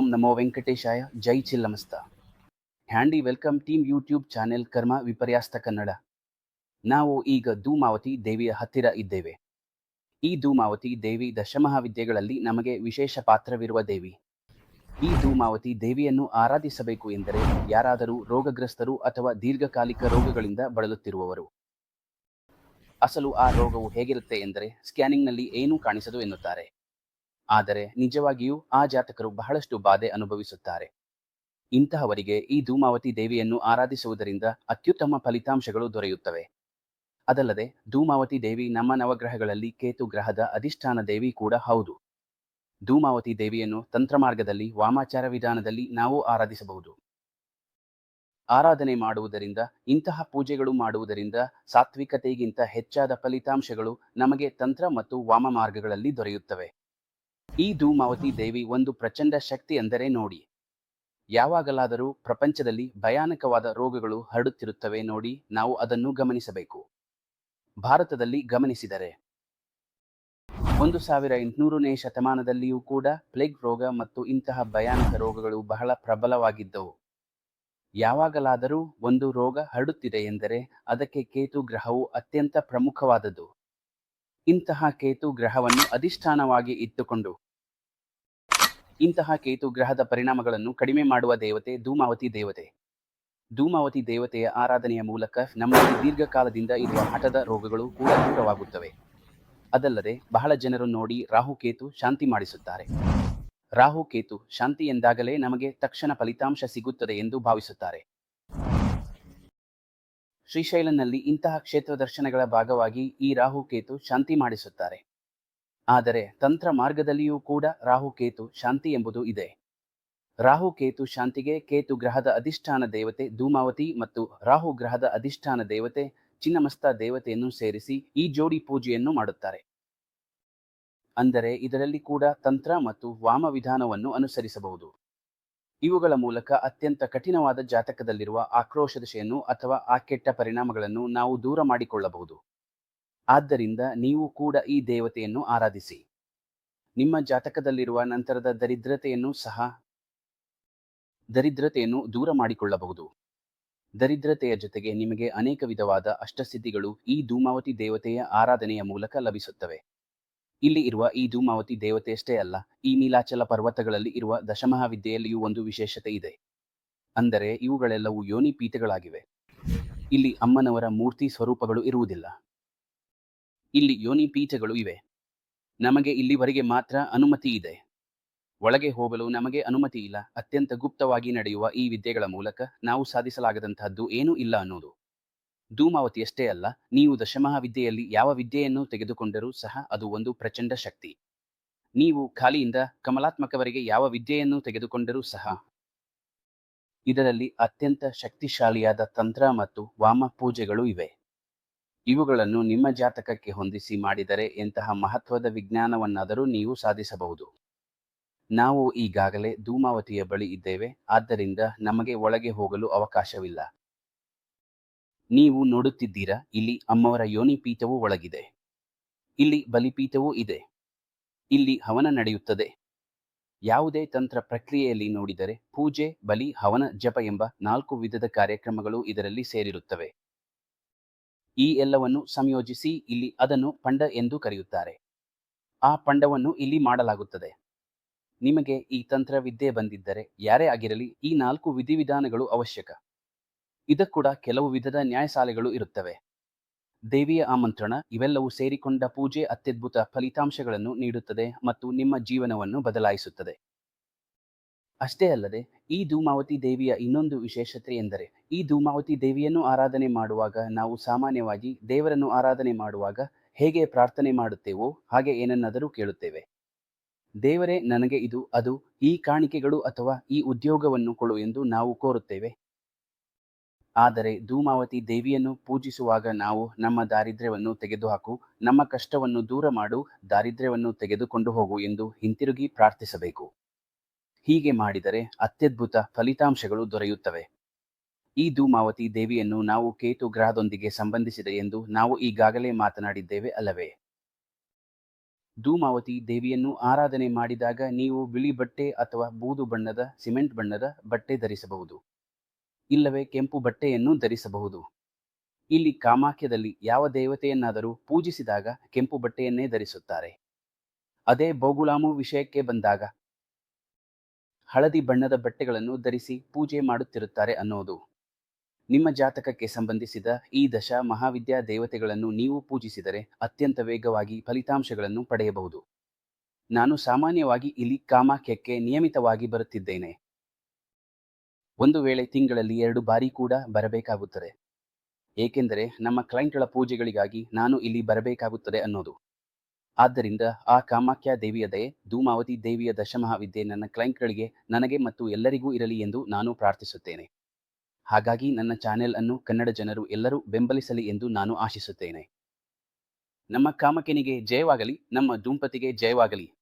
ಓಂ ನಮೋ ವೆಂಕಟೇಶಾಯ. ಜೈ ಚಿಲ್ಲಮಸ್ತ. ಹ್ಯಾಂಡಿ ವೆಲ್ಕಮ್ ಟೀಮ್ ಯೂಟ್ಯೂಬ್ ಚಾನೆಲ್ ಕರ್ಮ ವಿಪರ್ಯಾಸ್ತ ಕನ್ನಡ. ನಾವು ಈಗ ಧೂಮಾವತಿ ದೇವಿಯ ಹತ್ತಿರ ಇದ್ದೇವೆ. ಈ ಧೂಮಾವತಿ ದೇವಿ ದಶಮಹಾವಿದ್ಯೆಗಳಲ್ಲಿ ನಮಗೆ ವಿಶೇಷ ಪಾತ್ರವಿರುವ ದೇವಿ. ಈ ಧೂಮಾವತಿ ದೇವಿಯನ್ನು ಆರಾಧಿಸಬೇಕು ಎಂದರೆ ಯಾರಾದರೂ ರೋಗಗ್ರಸ್ತರು ಅಥವಾ ದೀರ್ಘಕಾಲಿಕ ರೋಗಗಳಿಂದ ಬಳಲುತ್ತಿರುವವರು. ಅಸಲು ಆ ರೋಗವು ಹೇಗಿರುತ್ತೆ ಎಂದರೆ ಸ್ಕ್ಯಾನಿಂಗ್ನಲ್ಲಿ ಏನೂ ಕಾಣಿಸದು ಎನ್ನುತ್ತಾರೆ. ಆದರೆ ನಿಜವಾಗಿಯೂ ಆ ಜಾತಕರು ಬಹಳಷ್ಟು ಬಾಧೆ ಅನುಭವಿಸುತ್ತಾರೆ. ಇಂತಹವರಿಗೆ ಈ ಧೂಮಾವತಿ ದೇವಿಯನ್ನು ಆರಾಧಿಸುವುದರಿಂದ ಅತ್ಯುತ್ತಮ ಫಲಿತಾಂಶಗಳು ದೊರೆಯುತ್ತವೆ. ಅದಲ್ಲದೆ, ಧೂಮಾವತಿ ದೇವಿ ನಮ್ಮ ನವಗ್ರಹಗಳಲ್ಲಿ ಕೇತು ಗ್ರಹದ ಅಧಿಷ್ಠಾನ ದೇವಿ ಕೂಡ ಹೌದು. ಧೂಮಾವತಿ ದೇವಿಯನ್ನು ತಂತ್ರ ಮಾರ್ಗದಲ್ಲಿ ವಾಮಾಚಾರ ವಿಧಾನದಲ್ಲಿ ನಾವು ಆರಾಧಿಸಬಹುದು. ಆರಾಧನೆ ಮಾಡುವುದರಿಂದ, ಇಂತಹ ಪೂಜೆಗಳು ಮಾಡುವುದರಿಂದ ಸಾತ್ವಿಕತೆಗಿಂತ ಹೆಚ್ಚಾದ ಫಲಿತಾಂಶಗಳು ನಮಗೆ ತಂತ್ರ ಮತ್ತು ವಾಮ ಮಾರ್ಗಗಳಲ್ಲಿ ದೊರೆಯುತ್ತವೆ. ಈ ಧೂಮಾವತಿ ದೇವಿ ಒಂದು ಪ್ರಚಂಡ ಶಕ್ತಿ ಅಂದರೆ ನೋಡಿ. ಯಾವಾಗಲಾದರೂ ಪ್ರಪಂಚದಲ್ಲಿ ಭಯಾನಕವಾದ ರೋಗಗಳು ಹರಡುತ್ತಿರುತ್ತವೆ ನೋಡಿ, ನಾವು ಅದನ್ನು ಗಮನಿಸಬೇಕು. ಭಾರತದಲ್ಲಿ ಗಮನಿಸಿದರೆ. ಒಂದು ಸಾವಿರ ಎಂಟುನೂರನೇ ಶತಮಾನದಲ್ಲಿಯೂ ಕೂಡ ಪ್ಲೇಗ್ ರೋಗ ಮತ್ತು ಇಂತಹ ಭಯಾನಕ ರೋಗಗಳು ಬಹಳ ಪ್ರಬಲವಾಗಿದ್ದವು. ಯಾವಾಗಲಾದರೂ ಒಂದು ರೋಗ ಹರಡುತ್ತಿದೆ ಎಂದರೆ ಅದಕ್ಕೆ ಕೇತು ಗ್ರಹವು ಅತ್ಯಂತ ಪ್ರಮುಖವಾದದ್ದು. ಇಂತಹ ಕೇತು ಗ್ರಹವನ್ನು ಅಧಿಷ್ಠಾನವಾಗಿ ಇಟ್ಟುಕೊಂಡು, ಇಂತಹ ಕೇತು ಗ್ರಹದ ಪರಿಣಾಮಗಳನ್ನು ಕಡಿಮೆ ಮಾಡುವ ದೇವತೆ ಧೂಮಾವತಿ ದೇವತೆ. ಧೂಮಾವತಿ ದೇವತೆಯ ಆರಾಧನೆಯ ಮೂಲಕ ನಮ್ಮಲ್ಲಿ ದೀರ್ಘಕಾಲದಿಂದ ಇರುವ ಹಠದ ರೋಗಗಳು ಕೂಡ ದೂರವಾಗುತ್ತವೆ. ಅದಲ್ಲದೆ ಬಹಳ ಜನರು ನೋಡಿ ರಾಹುಕೇತು ಶಾಂತಿ ಮಾಡಿಸುತ್ತಾರೆ. ರಾಹು ಕೇತು ಶಾಂತಿ ಎಂದಾಗಲೇ ನಮಗೆ ತಕ್ಷಣ ಫಲಿತಾಂಶ ಸಿಗುತ್ತದೆ ಎಂದು ಭಾವಿಸುತ್ತಾರೆ. ಶ್ರೀಶೈಲಂನಲ್ಲಿ ಇಂತಹ ಕ್ಷೇತ್ರ ದರ್ಶನಗಳ ಭಾಗವಾಗಿ ಈ ರಾಹುಕೇತು ಶಾಂತಿ ಮಾಡಿಸುತ್ತಾರೆ. ಆದರೆ ತಂತ್ರ ಮಾರ್ಗದಲ್ಲಿಯೂ ಕೂಡ ರಾಹುಕೇತು ಶಾಂತಿ ಎಂಬುದು ಇದೆ. ರಾಹುಕೇತು ಶಾಂತಿಗೆ ಕೇತು ಗ್ರಹದ ಅಧಿಷ್ಠಾನ ದೇವತೆ ಧೂಮಾವತಿ ಮತ್ತು ರಾಹು ಗ್ರಹದ ಅಧಿಷ್ಠಾನ ದೇವತೆ ಚಿನ್ನಮಸ್ತ ದೇವತೆಯನ್ನು ಸೇರಿಸಿ ಈ ಜೋಡಿ ಪೂಜೆಯನ್ನು ಮಾಡುತ್ತಾರೆ. ಅಂದರೆ ಇದರಲ್ಲಿ ಕೂಡ ತಂತ್ರ ಮತ್ತು ವಾಮ ವಿಧಾನವನ್ನು ಅನುಸರಿಸಬಹುದು. ಇವುಗಳ ಮೂಲಕ ಅತ್ಯಂತ ಕಠಿಣವಾದ ಜಾತಕದಲ್ಲಿರುವ ಆಕ್ರೋಶ ದಶೆಯನ್ನು ಅಥವಾ ಆ ಕೆಟ್ಟ ಪರಿಣಾಮಗಳನ್ನು ನಾವು ದೂರ ಮಾಡಿಕೊಳ್ಳಬಹುದು. ಆದ್ದರಿಂದ ನೀವು ಕೂಡ ಈ ದೇವತೆಯನ್ನು ಆರಾಧಿಸಿ. ನಿಮ್ಮ ಜಾತಕದಲ್ಲಿರುವ ನಂತರದ ದರಿದ್ರತೆಯನ್ನು ಸಹ ದರಿದ್ರತೆಯನ್ನು ದೂರ ಮಾಡಿಕೊಳ್ಳಬಹುದು. ದರಿದ್ರತೆಯ ಜೊತೆಗೆ ನಿಮಗೆ ಅನೇಕ ವಿಧವಾದ ಅಷ್ಟಸಿದ್ಧಿಗಳು ಈ ಧೂಮಾವತಿ ದೇವತೆಯ ಆರಾಧನೆಯ ಮೂಲಕ ಲಭಿಸುತ್ತವೆ. ಇಲ್ಲಿ ಇರುವ ಈ ಧೂಮಾವತಿ ದೇವತೆಯಷ್ಟೇ ಅಲ್ಲ, ಈ ನೀಲಾಚಲ ಪರ್ವತಗಳಲ್ಲಿ ಇರುವ ದಶಮಹಾವಿದ್ಯೆಯಲ್ಲಿಯೂ ಒಂದು ವಿಶೇಷತೆ ಇದೆ. ಅಂದರೆ ಇವುಗಳೆಲ್ಲವೂ ಯೋನಿ ಪೀಠಗಳಾಗಿವೆ ಇಲ್ಲಿ ಅಮ್ಮನವರ ಮೂರ್ತಿ ಸ್ವರೂಪಗಳು ಇರುವುದಿಲ್ಲ. ಇಲ್ಲಿ ಯೋನಿ ಪೀಠಗಳು ಇವೆ. ನಮಗೆ ಇಲ್ಲಿವರೆಗೆ ಮಾತ್ರ ಅನುಮತಿ ಇದೆ. ಒಳಗೆ ಹೋಗಲು ನಮಗೆ ಅನುಮತಿ ಇಲ್ಲ. ಅತ್ಯಂತ ಗುಪ್ತವಾಗಿ ನಡೆಯುವ ಈ ವಿದ್ಯೆಗಳ ಮೂಲಕ ನಾವು ಸಾಧಿಸಲಾಗದಂತಹದ್ದು ಏನೂ ಇಲ್ಲ ಅನ್ನೋದು. ಧೂಮಾವತಿಯಷ್ಟೇ ಅಲ್ಲ, ನೀವು ದಶಮಹಾವಿದ್ಯೆಯಲ್ಲಿ ಯಾವ ವಿದ್ಯೆಯನ್ನು ತೆಗೆದುಕೊಂಡರೂ ಸಹ ಅದು ಒಂದು ಪ್ರಚಂಡ ಶಕ್ತಿ. ನೀವು ಖಾಲಿಯಿಂದ ಕಮಲಾತ್ಮಕವರೆಗೆ ಯಾವ ವಿದ್ಯೆಯನ್ನು ತೆಗೆದುಕೊಂಡರೂ ಸಹ ಇದರಲ್ಲಿ ಅತ್ಯಂತ ಶಕ್ತಿಶಾಲಿಯಾದ ತಂತ್ರ ಮತ್ತು ವಾಮ ಪೂಜೆಗಳು ಇವೆ. ಇವುಗಳನ್ನು ನಿಮ್ಮ ಜಾತಕಕ್ಕೆ ಹೊಂದಿಸಿ ಮಾಡಿದರೆ ಎಂತಹ ಮಹತ್ವದ ವಿಜ್ಞಾನವನ್ನಾದರೂ ನೀವು ಸಾಧಿಸಬಹುದು. ನಾವು ಈಗಾಗಲೇ ಧೂಮಾವತಿಯ ಬಳಿ ಇದ್ದೇವೆ, ಆದ್ದರಿಂದ ನಮಗೆ ಒಳಗೆ ಹೋಗಲು ಅವಕಾಶವಿಲ್ಲ. ನೀವು ನೋಡುತ್ತಿದ್ದೀರಾ? ಇಲ್ಲಿ ಅಮ್ಮವರ ಯೋನಿ ಪೀಠವು ಒಳಗಿದೆ. ಇಲ್ಲಿ ಬಲಿಪೀಠವೂ ಇದೆ. ಇಲ್ಲಿ ಹವನ ನಡೆಯುತ್ತದೆ. ಯಾವುದೇ ತಂತ್ರ ಪ್ರಕ್ರಿಯೆಯಲ್ಲಿ ನೋಡಿದರೆ ಪೂಜೆ, ಬಲಿ, ಹವನ, ಜಪ ಎಂಬ ನಾಲ್ಕು ವಿಧದ ಕಾರ್ಯಕ್ರಮಗಳು ಇದರಲ್ಲಿ ಸೇರಿರುತ್ತವೆ. ಈ ಎಲ್ಲವನ್ನು ಸಂಯೋಜಿಸಿ ಇಲ್ಲಿ ಅದನ್ನು ಪಂಡ ಎಂದು ಕರೆಯುತ್ತಾರೆ. ಆ ಪಂಡವನ್ನು ಇಲ್ಲಿ ಮಾಡಲಾಗುತ್ತದೆ. ನಿಮಗೆ ಈ ತಂತ್ರ ವಿದ್ಯೆ ಬಂದಿದ್ದರೆ ಯಾರೇ ಆಗಿರಲಿ ಈ ನಾಲ್ಕು ವಿಧಿವಿಧಾನಗಳು ಅವಶ್ಯಕ. ಇದಕ್ಕೂಡ ಕೆಲವು ವಿಧದ ನ್ಯಾಯಸಾಲೆಗಳು ಇರುತ್ತವೆ. ದೇವಿಯ ಆಮಂತ್ರಣ ಇವೆಲ್ಲವೂ ಸೇರಿಕೊಂಡ ಪೂಜೆ ಅತ್ಯದ್ಭುತ ಫಲಿತಾಂಶಗಳನ್ನು ನೀಡುತ್ತದೆ ಮತ್ತು ನಿಮ್ಮ ಜೀವನವನ್ನು ಬದಲಾಯಿಸುತ್ತದೆ. ಅಷ್ಟೇ ಅಲ್ಲದೆ, ಈ ಧೂಮಾವತಿ ದೇವಿಯ ಇನ್ನೊಂದು ವಿಶೇಷತೆ ಎಂದರೆ, ಈ ಧೂಮಾವತಿ ದೇವಿಯನ್ನು ಆರಾಧನೆ ಮಾಡುವಾಗ ನಾವು ಸಾಮಾನ್ಯವಾಗಿ ದೇವರನ್ನು ಆರಾಧನೆ ಮಾಡುವಾಗ ಹೇಗೆ ಪ್ರಾರ್ಥನೆ ಮಾಡುತ್ತೇವೋ ಹಾಗೆ ಏನನ್ನಾದರೂ ಕೇಳುತ್ತೇವೆ. ದೇವರೇ, ನನಗೆ ಇದು, ಅದು ಈ ಕಾಣಿಕೆಗಳು ಅಥವಾ ಈ ಉದ್ಯೋಗವನ್ನು ಕೊಡು ಎಂದು ನಾವು ಕೋರುತ್ತೇವೆ. ಆದರೆ ಧೂಮಾವತಿ ದೇವಿಯನ್ನು ಪೂಜಿಸುವಾಗ ನಾವು ನಮ್ಮ ದಾರಿದ್ರ್ಯವನ್ನು ತೆಗೆದುಹಾಕು, ನಮ್ಮ ಕಷ್ಟವನ್ನು ದೂರ ಮಾಡು, ದಾರಿದ್ರ್ಯವನ್ನು ತೆಗೆದುಕೊಂಡು ಹೋಗು ಎಂದು ಹಿಂತಿರುಗಿ ಪ್ರಾರ್ಥಿಸಬೇಕು. ಹೀಗೆ ಮಾಡಿದರೆ ಅತ್ಯದ್ಭುತ ಫಲಿತಾಂಶಗಳು ದೊರೆಯುತ್ತವೆ. ಈ ಧೂಮಾವತಿ ದೇವಿಯನ್ನು ನಾವು ಕೇತು ಗ್ರಹದೊಂದಿಗೆ ಸಂಬಂಧಿಸಿದೆ ಎಂದು ನಾವು ಈಗಾಗಲೇ ಮಾತನಾಡಿದ್ದೇವೆ ಅಲ್ಲವೇ? ಧೂಮಾವತಿ ದೇವಿಯನ್ನು ಆರಾಧನೆ ಮಾಡಿದಾಗ ನೀವು ಬಿಳಿ ಬಟ್ಟೆ ಅಥವಾ ಬೂದು ಬಣ್ಣದ, ಸಿಮೆಂಟ್ ಬಣ್ಣದ ಬಟ್ಟೆ ಧರಿಸಬಹುದು. ಇಲ್ಲವೇ ಕೆಂಪು ಬಟ್ಟೆಯನ್ನು ಧರಿಸಬಹುದು. ಇಲ್ಲಿ ಕಾಮಾಖ್ಯದಲ್ಲಿ ಯಾವ ದೇವತೆಯನ್ನಾದರೂ ಪೂಜಿಸಿದಾಗ ಕೆಂಪು ಬಟ್ಟೆಯನ್ನೇ ಧರಿಸುತ್ತಾರೆ. ಅದೇ ಬೋಗುಲಾಮು ವಿಷಯಕ್ಕೆ ಬಂದಾಗ ಹಳದಿ ಬಣ್ಣದ ಬಟ್ಟೆಗಳನ್ನು ಧರಿಸಿ ಪೂಜೆ ಮಾಡುತ್ತಿರುತ್ತಾರೆ ಅನ್ನೋದು. ನಿಮ್ಮ ಜಾತಕಕ್ಕೆ ಸಂಬಂಧಿಸಿದ ಈ ದಶ ಮಹಾವಿದ್ಯಾ ದೇವತೆಗಳನ್ನು ನೀವು ಪೂಜಿಸಿದರೆ ಅತ್ಯಂತ ವೇಗವಾಗಿ ಫಲಿತಾಂಶಗಳನ್ನು ಪಡೆಯಬಹುದು. ನಾನು ಸಾಮಾನ್ಯವಾಗಿ ಇಲ್ಲಿ ಕಾಮಾಖ್ಯಕ್ಕೆ ನಿಯಮಿತವಾಗಿ ಬರುತ್ತಿದ್ದೇನೆ. ಒಂದು ವೇಳೆ ತಿಂಗಳಲ್ಲಿ ಎರಡು ಬಾರಿ ಕೂಡ ಬರಬೇಕಾಗುತ್ತದೆ. ಏಕೆಂದರೆ ನಮ್ಮ ಕ್ಲೈಂಟ್ಗಳ ಪೂಜೆಗಳಿಗಾಗಿ ನಾನು ಇಲ್ಲಿ ಬರಬೇಕಾಗುತ್ತದೆ ಅನ್ನೋದು. ಆದ್ದರಿಂದ ಆ ಕಾಮಾಖ್ಯ ದೇವಿಯ ದಯೆ, ಧೂಮಾವತಿ ದೇವಿಯ ದಶಮಹಾವಿದ್ಯೆ ನನ್ನ ಕ್ಲೈಂಟ್ಗಳಿಗೆ ನನಗೆ ಮತ್ತು ಎಲ್ಲರಿಗೂ ಇರಲಿ ಎಂದು ನಾನು ಪ್ರಾರ್ಥಿಸುತ್ತೇನೆ. ಹಾಗಾಗಿ ನನ್ನ ಚಾನೆಲ್ ಅನ್ನು ಕನ್ನಡ ಜನರು ಎಲ್ಲರೂ ಬೆಂಬಲಿಸಲಿ ಎಂದು ನಾನು ಆಶಿಸುತ್ತೇನೆ. ನಮ್ಮ ಕಾಮಕೆನಿಗೆ ಜಯವಾಗಲಿ, ನಮ್ಮ ಧೂಂಪತಿಗೆ ಜಯವಾಗಲಿ.